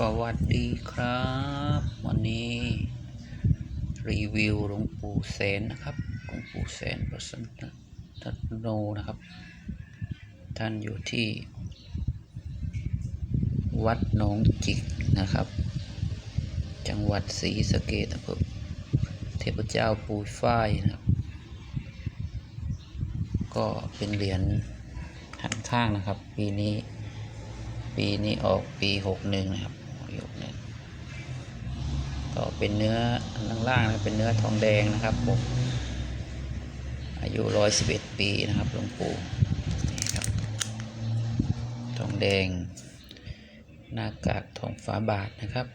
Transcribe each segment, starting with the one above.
สวัสดีครับ วันนี้รีวิวหลวงปู่แสนนะครับหลวงปู่แสนประสันตโนนะครับ ท่านอยู่ที่ วัดหนองจิกนะครับ จังหวัดศรีสะเกษอำเภอเทพเจ้าปูฝ้ายนะครับ ก็เป็นเหรียญหันข้างนะครับ ปีนี้ปีนี้ออกปีหกหนึ่งนะครับ ก็เป็นเนื้อล่างๆนะเป็นเนื้อทองแดงนะครับผมอายุร้อยสิบเอ็ดปีนะครับหลวงปู่นี่ครับทองแดง หน้ากากทองฟ้าบาทนะครับ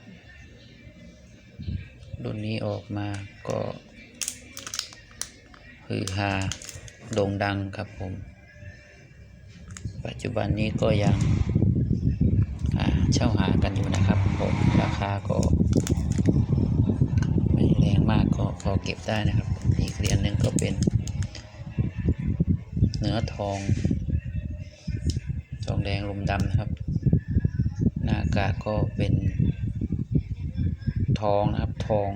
รุ่นนี้ออกมาก็ฮือฮาโด่งดังครับผม ปัจจุบันนี้ก็ยังเช่าหากันอยู่นะครับผมราคาก็ มากก็พอเก็บได้นะครับ อีกเหรียญหนึ่งก็เป็น เนื้อทอง ทองแดงลมดำนะครับ หน้ากากก็เป็นทองนะครับทอง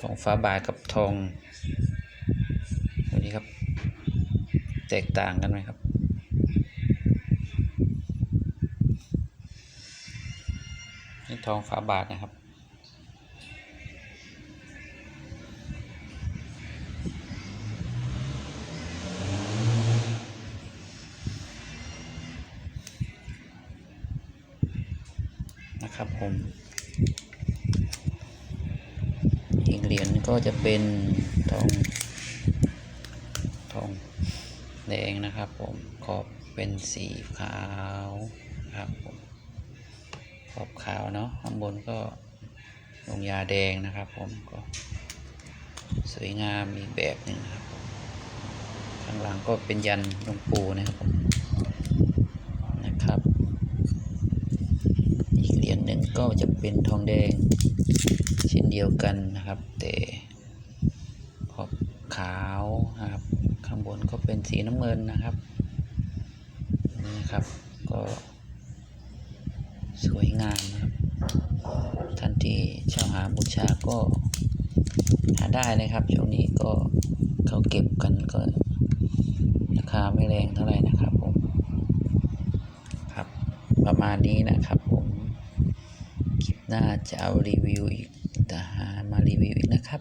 ทองฟ้าบาทกับทองวันนี้ครับ แตกต่างกันไหมครับนี่ทองฝาบาทนะครับ นะครับผมอีกเหรียญก็จะเป็นทองทองแดงนะครับผมขอบเป็นสีขาวครับผมขอบขาวเนาะข้างบนก็ลงยาแดงนะครับผมก็สวยงามอีกแบบหนึ่งครับข้างหลังก็เป็นยันลงปูนะครับผมนะครับ อีกเหรียญหนึ่งก็จะ เป็นทองแดง เช่นเดียวกันนะครับ แต่ขอบขาวนะครับ ข้างบนก็เป็นสีน้ำเงินนะครับนี่ครับก็สวยงามนะครับ ท่านที่ช่าหาบูชาก็หาได้นะครับช่วงนี้ก็เขาเก็บกันก็ราคาไม่แรงเท่าไหร่นะครับผมครับประมาณนี้นะครับ น่าจะเอารีวิวอีกแต่หามารีวิวอีกนะครับ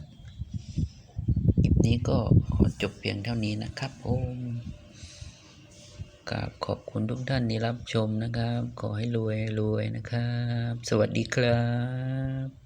คลิปนี้ก็ขอจบเพียงเท่านี้นะครับผมกราบขอบคุณทุกท่านที่รับชมนะครับ ขอให้รวยรวยนะครับ สวัสดีครับ